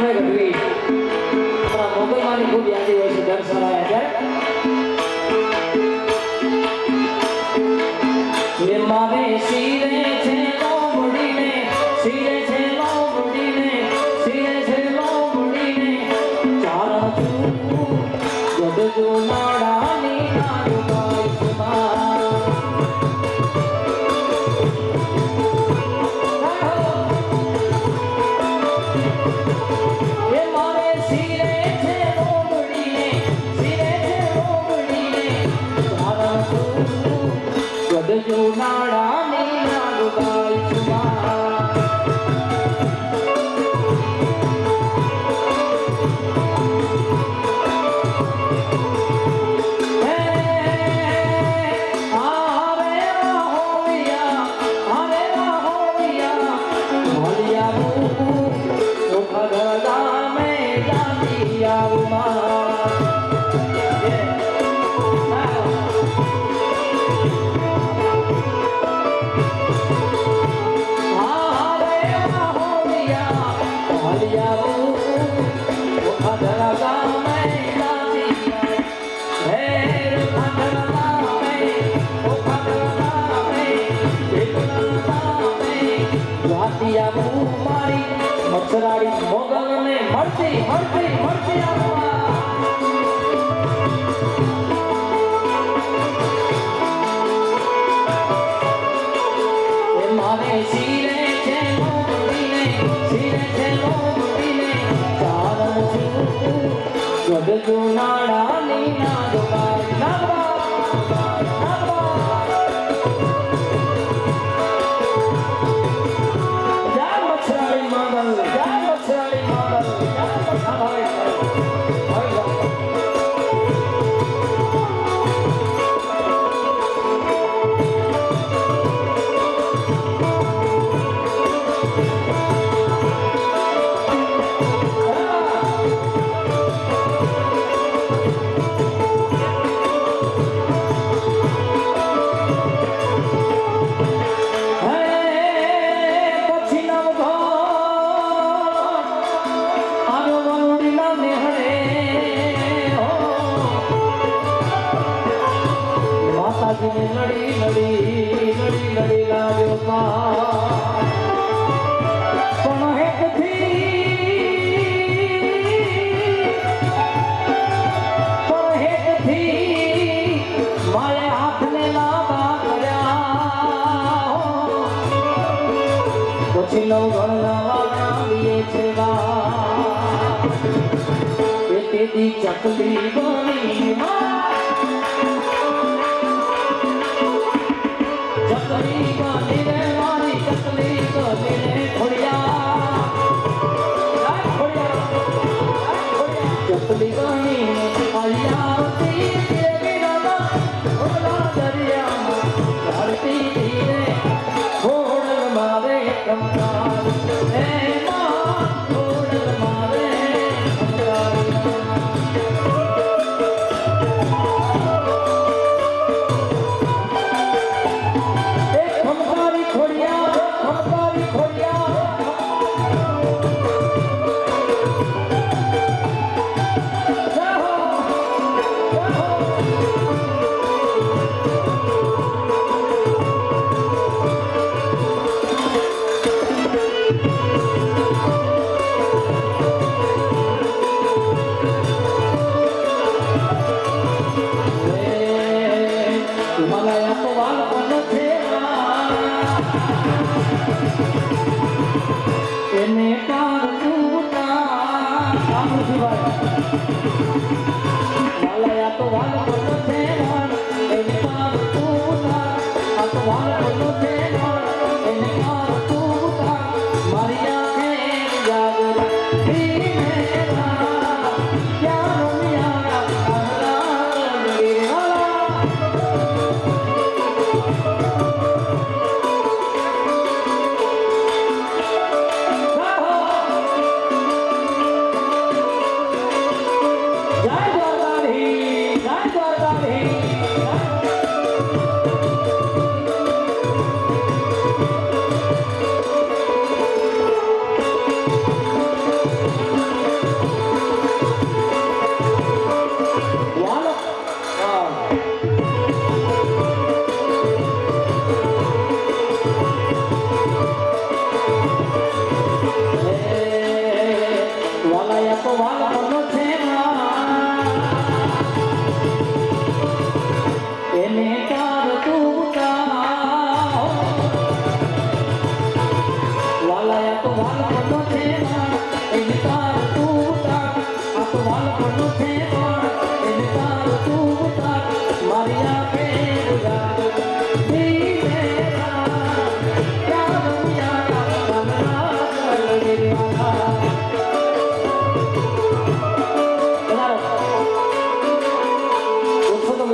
ให้กับตัวเอง जो नाड़ा Do Kunara. நடி நடி நடி நடி லாவோமா ছিল দিয়েছে পেটে দি চকলি বলি মা Yeah.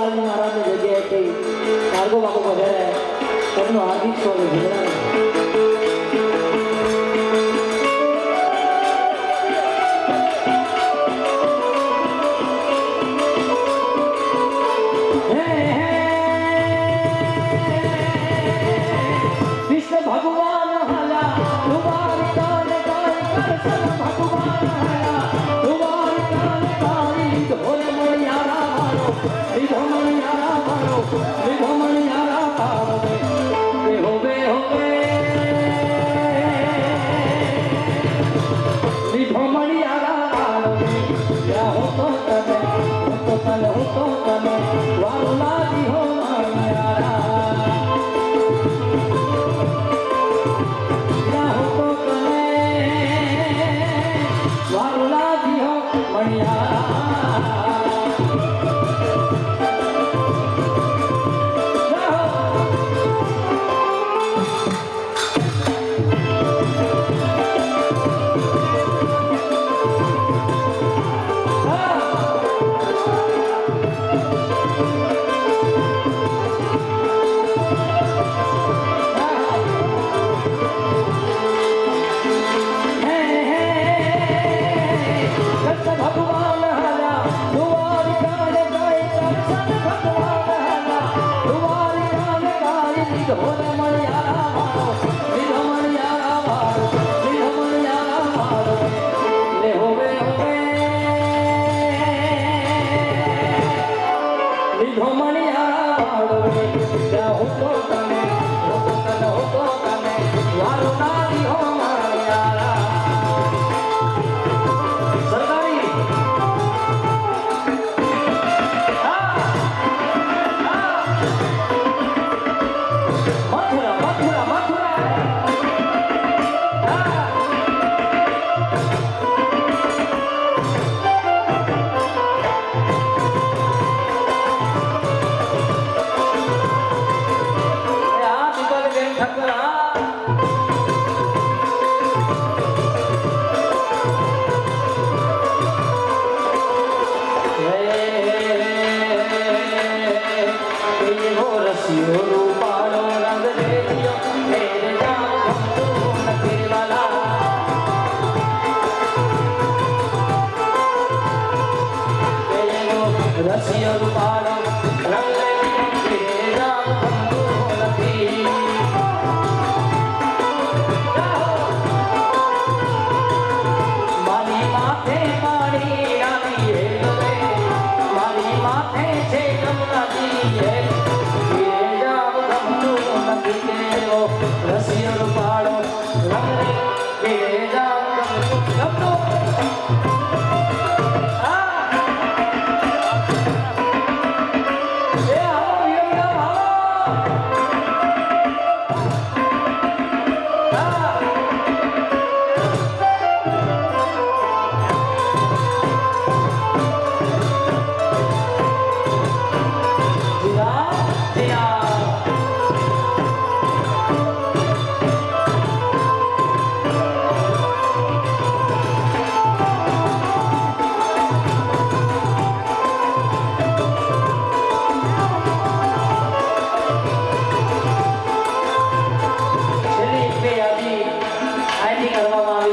સ્વામી મહારાજની જગ્યાએ ભાર્ગવ બાપુ વધારે તેમનું હાર્દિક સ્વાગત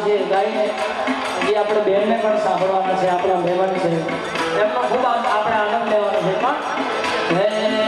છે ગાઈને જે આપણે બહેનને પણ સાંભળવાના છે, આપણા મહેમાન છે, એમનો ખૂબ આપણે આનંદ લેવાનો છે. પણ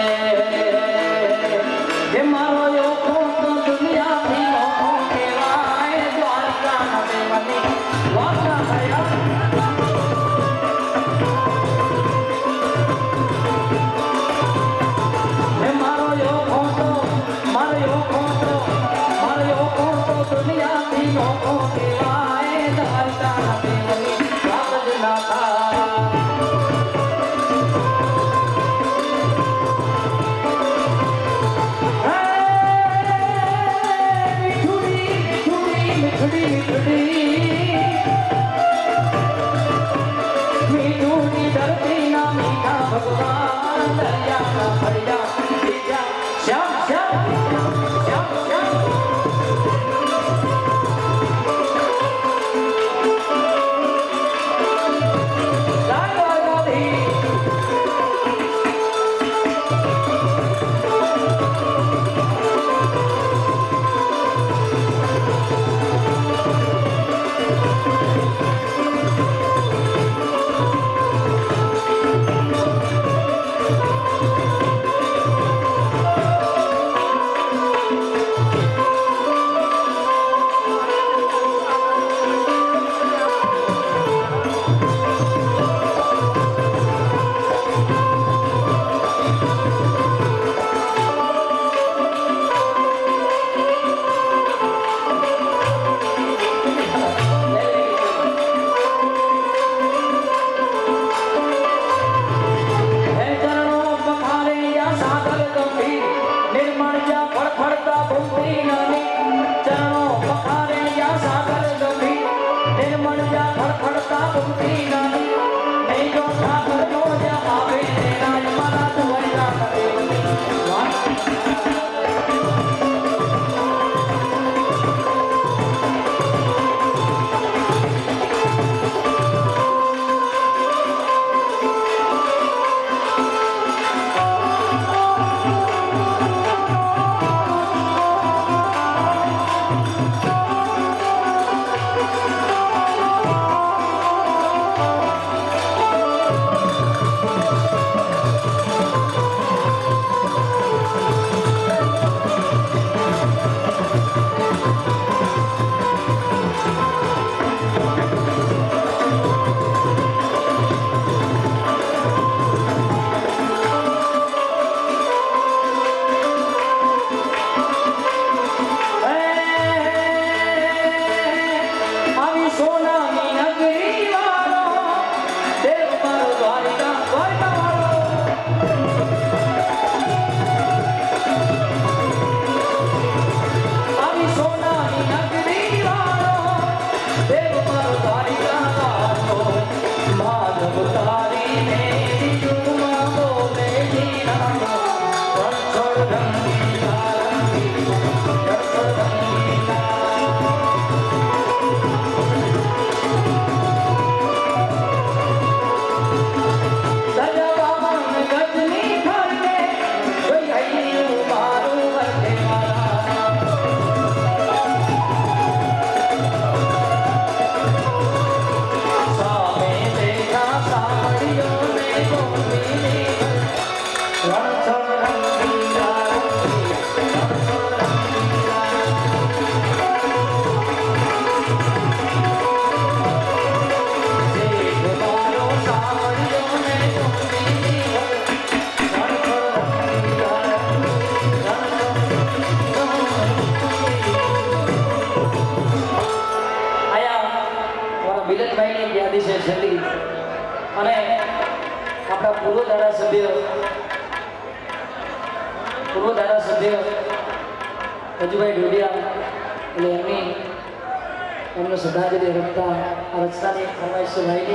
Yeah.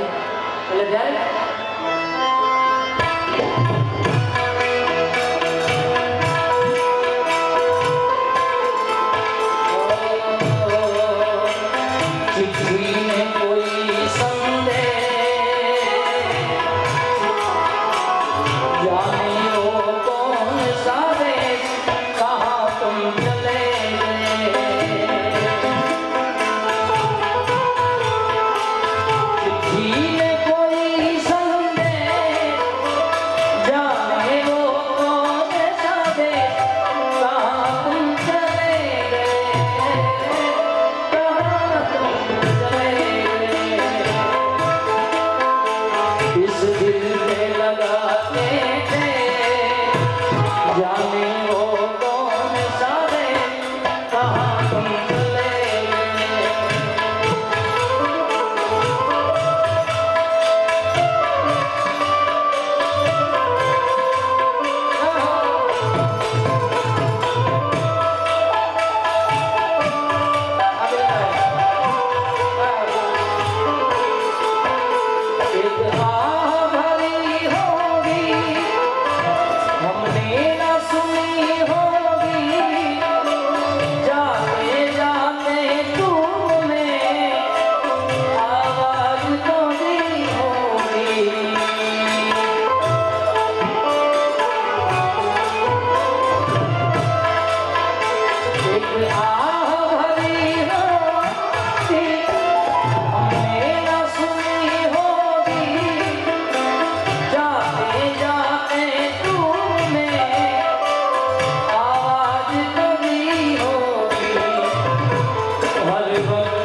એટલે જ્યારે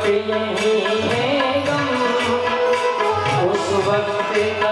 पे गम उस वक्त का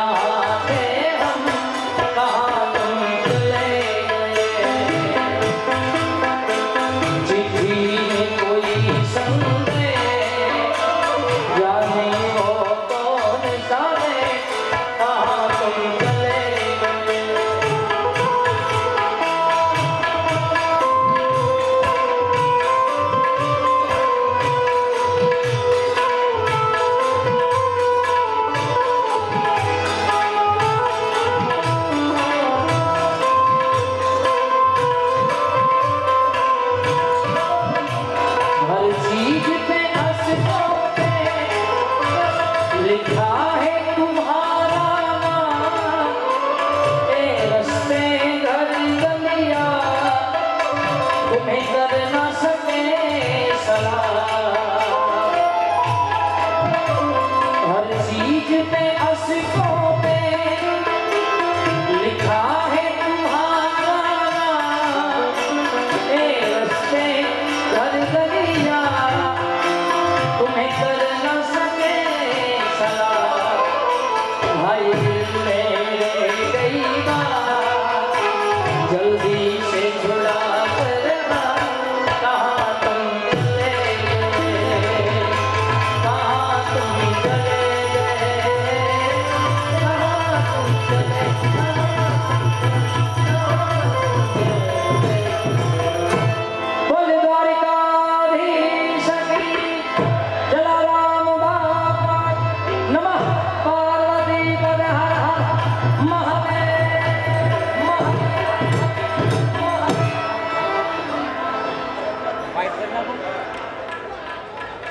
వైట్ కన్నా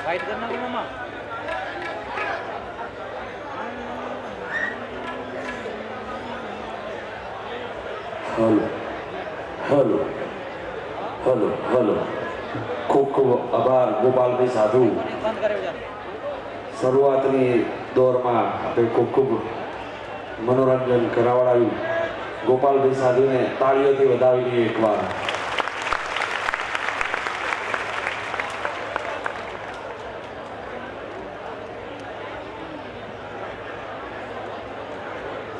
వైట్ కన్నా కూడా అమ్మా హలో હલો. હલો. હલો ખૂબ ખૂબ આભાર ગોપાલભાઈ સાધુ. શરૂઆતની દોરમાં આપણે ખૂબ ખૂબ મનોરંજન કરાવડાવ્યું. ગોપાલભાઈ સાધુને તાળીઓથી વધાવી દઈએ એકવાર